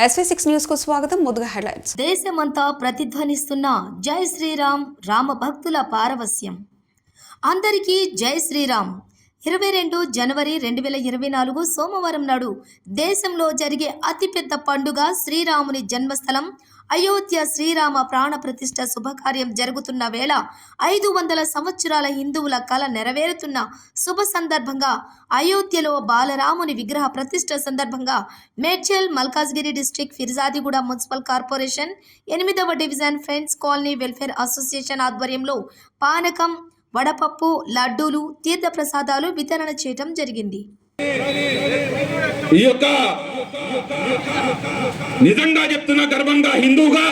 SV six న్యూస్కు స్వాగతం. ముందుగా హెడ్లైన్స్. దేశమంతా ప్రతిధ్వనిస్తున్న జై శ్రీరామ్ రామ భక్తుల పారవస్యం అందరికీ జై శ్రీరామ్. ఇరవై రెండు జనవరి రెండు వేల ఇరవై నాలుగు సోమవారం నాడు దేశంలో జరిగే అతిపెద్ద పండుగ శ్రీరాముని జన్మస్థలం. అయోధ్య శ్రీరామ ప్రాణ ప్రతిష్ఠ శుభకార్యం జరుగుతున్న వేళ ఐదు వందల సంవత్సరాల హిందువుల కల నెరవేరుతున్న శుభ సందర్భంగా అయోధ్యలో బాలరాముని విగ్రహ ప్రతిష్ఠ సందర్భంగా Medchal Malkajgiri district Peerzadiguda municipal corporation ఎనిమిదవ division friends colony welfare association ఆధ్వర్యంలో పానకం వడపప్పు లడ్డూలు తీర్థప్రసాదాలు వితరణ చేయటం జరిగింది. ఈ యొక్క నిజంగా చెప్తున్న గర్వంగా హిందూగా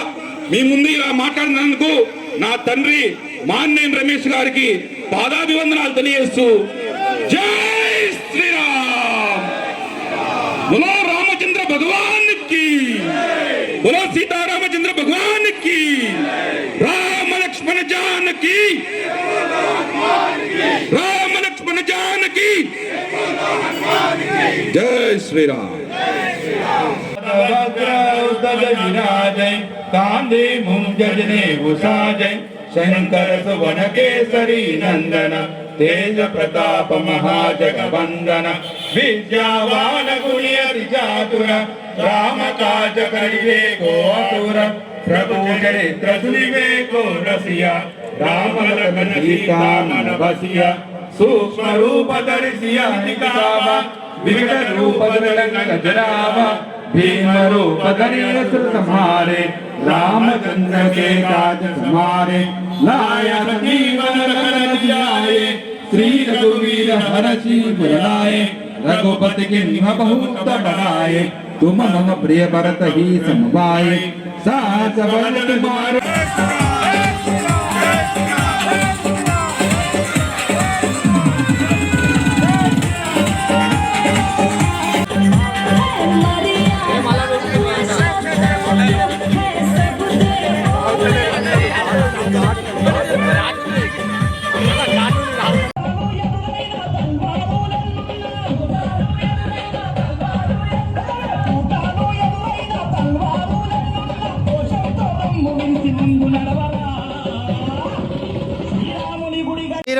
మీ ముందు ఇలా మాట్లాడినందుకు నా తండ్రి మాన్నేని రమేష్ గారికి పాదాభివందనాలు తెలియజేస్తూ జై जान की। राम लक्ष्मण जान की। जय श्री राम कांदे मुंजने उसाजय शंकर सुवन केसरी नंदन, तेज प्रताप महाजगवंदन, विद्यावान गुणियति चातुर राम काज करिए गोतुर प्रभु चरित्र सुनिवेको रसिया राम लखन सीता मन बसिया सूक्ष्म रूप दरिसिया निकावा विविध रूप दरंग जरावा भीम रूप दरिय सुत राम चंद्र के काज मारे लाया जीवन रखन जाए श्री रघुवीर हर जी बुलाए रघुपति के निम बहुत बनाए तुम मम प्रिय भरत ही समवाए സാധവൻ കുമാരൻ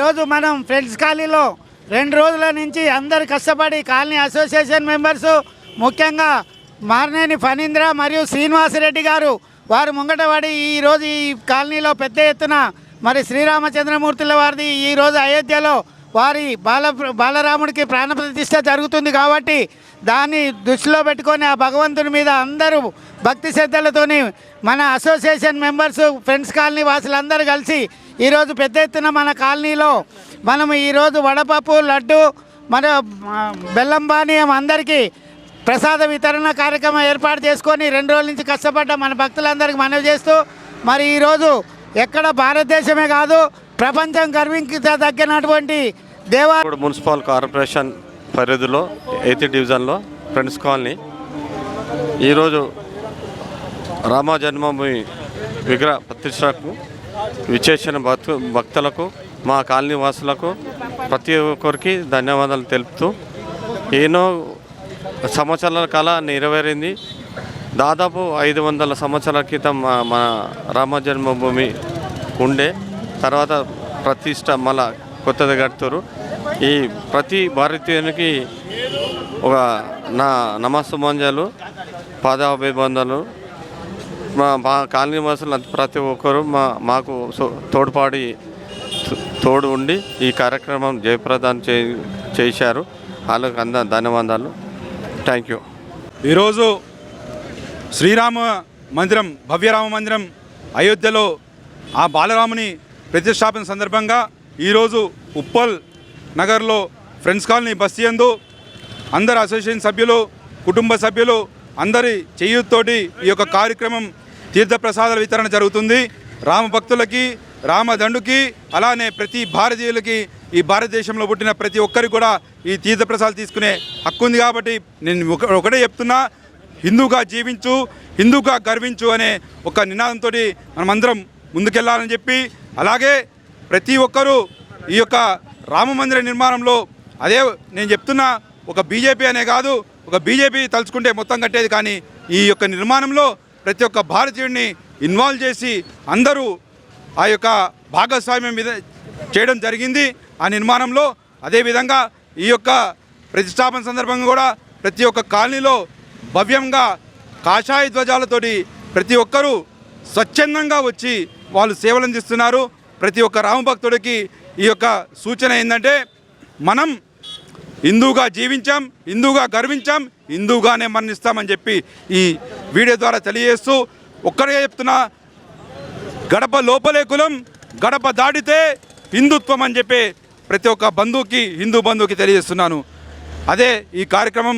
ఈరోజు మనం ఫ్రెండ్స్ కాలనీలో రెండు రోజుల నుంచి అందరు కష్టపడి కాలనీ అసోసియేషన్ మెంబర్సు ముఖ్యంగా మార్నేని ఫణీంద్ర మరియు శ్రీనివాసరెడ్డి గారు వారు ముంగటపడి ఈరోజు ఈ కాలనీలో పెద్ద ఎత్తున మరి శ్రీరామచంద్రమూర్తుల వారిది ఈరోజు అయోధ్యలో వారి బాల బాలరాముడికి ప్రాణప్రతిష్ఠ జరుగుతుంది కాబట్టి దాన్ని దృష్టిలో పెట్టుకొని ఆ భగవంతుని మీద అందరూ భక్తి శ్రద్ధలతోని మన అసోసియేషన్ మెంబర్స్ ఫ్రెండ్స్ కాలనీ వాసులందరూ కలిసి ఈరోజు పెద్ద ఎత్తున మన కాలనీలో మనం ఈరోజు వడపప్పు లడ్డు మన బెల్లం పానీయం అందరికీ ప్రసాద వితరణ కార్యక్రమం ఏర్పాటు చేసుకొని రెండు రోజుల నుంచి కష్టపడ్డ మన భక్తులందరికీ మనవి చేస్తూ మరి ఈరోజు ఎక్కడ భారతదేశమే కాదు ప్రపంచం గర్వించదగినటువంటి దేవా మున్సిపల్ కార్పొరేషన్ పరిధిలో ఎయిత్ డివిజన్లో ఫ్రెండ్స్ కాలనీ. ఈరోజు రామ జన్మభూమి విగ్రహ ప్రతిష్టకు విచ్చేసిన భక్తు భక్తులకు మా కాలనీ వాసులకు ప్రతి ఒక్కరికి ధన్యవాదాలు తెలుపుతూ ఎన్నో సంవత్సరాల కళ నెరవేరింది. దాదాపు ఐదు వందల సంవత్సరాల క్రితం మా మన రామ జన్మభూమి ఉండే తర్వాత ప్రతిష్ట మళ్ళా కొత్తది కడుతురు ఈ ప్రతి భారతీయునికి ఒక నా నమస్సుమంజలు పాదాభిబంధనలు మా మా కాలనీ వాసులు ప్రతి ఒక్కరు మా మాకు సో- తోడ్పాడి తోడు ఉండి ఈ కార్యక్రమం జయప్రదం చే చేశారు. వాళ్ళకి అంద ధన్యవాదాలు. Thank you. ఈరోజు శ్రీరామ మందిరం భవ్యరామ మందిరం అయోధ్యలో ఆ బాలరాముని ప్రతిష్టాపన సందర్భంగా ఈరోజు ఉప్పల్ నగర్లో ఫ్రెండ్స్ కాలనీ బస్తీ యందు అందరు అసోసియేషన్ సభ్యులు కుటుంబ సభ్యులు అందరి చేయూతోటి ఈ యొక్క కార్యక్రమం తీర్థప్రసాదాల వితరణ జరుగుతుంది. రామ భక్తులకి రామదండుకి అలానే ప్రతి భారతీయులకి ఈ భారతదేశంలో పుట్టిన ప్రతి ఒక్కరికి కూడా ఈ తీర్థప్రసాదాలు తీసుకునే హక్కు ఉంది కాబట్టి నేను ఒక- ఒకటే చెప్తున్నా. హిందూగా జీవించు హిందూగా గర్వించు అనే ఒక నినాదంతో మనమందరం ముందుకెళ్ళాలని చెప్పి అలాగే ప్రతి ఒక్కరూ ఈ యొక్క రామ మందిర నిర్మాణంలో అదే నేను చెప్తున్నా ఒక బీజేపీ అనే కాదు ఒక బీజేపీ తలుచుకుంటే మొత్తం కట్టేది కానీ ఈ యొక్క నిర్మాణంలో ప్రతి ఒక్క భారతీయుడిని ఇన్వాల్వ్ చేసి అందరూ ఆ యొక్క భాగస్వామ్యం మీద చేయడం జరిగింది. ఆ నిర్మాణంలో అదేవిధంగా ఈ యొక్క ప్రతిష్టాపన సందర్భంగా కూడా ప్రతి ఒక్క కాలనీలో భవ్యంగా కాషాయ ధ్వజాలతోటి ప్రతి ఒక్కరూ స్వచ్ఛందంగా వచ్చి వాళ్ళు సేవలు అందిస్తున్నారు ప్రతి ఒక్క రామభక్తుడికి ఈ యొక్క సూచన ఏంటంటే మనం హిందూగా జీవించాం హిందూగా గర్వించాం హిందూగానే మరణిస్తామని చెప్పి ఈ వీడియో ద్వారా తెలియజేస్తూ ఒక్కడే చెప్తున్నా గడప లోపలే కులం గడప దాటితే హిందుత్వం అని చెప్పి ప్రతి ఒక్క బంధువుకి హిందూ బంధువుకి తెలియజేస్తున్నాను. అదే ఈ కార్యక్రమం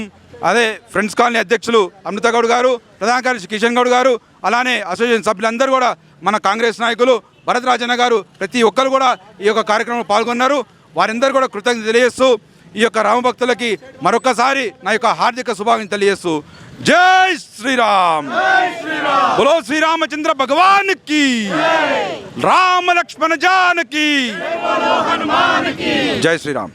అదే ఫ్రెండ్స్ కాలనీ అధ్యక్షులు అమృత గౌడ్ గారు ప్రధాన కార్యదర్శి కిషన్ గౌడ్ గారు అలానే అసోసియేషన్ సభ్యులందరూ కూడా మన కాంగ్రెస్ నాయకులు భరత్ రాజన్న గారు ప్రతి ఒక్కరు కూడా ఈ యొక్క కార్యక్రమంలో పాల్గొన్నారు. వారందరూ కూడా కృతజ్ఞత తెలియజేస్తూ ఈ యొక్క రామభక్తులకి మరొకసారి నా యొక్క హార్దిక శుభాకాంక్షలు తెలియజేస్తూ జై శ్రీరామ్. బులో శ్రీరామచంద్ర భగవాన్కి రామ లక్ష్మణ జానకి. జై శ్రీరామ్.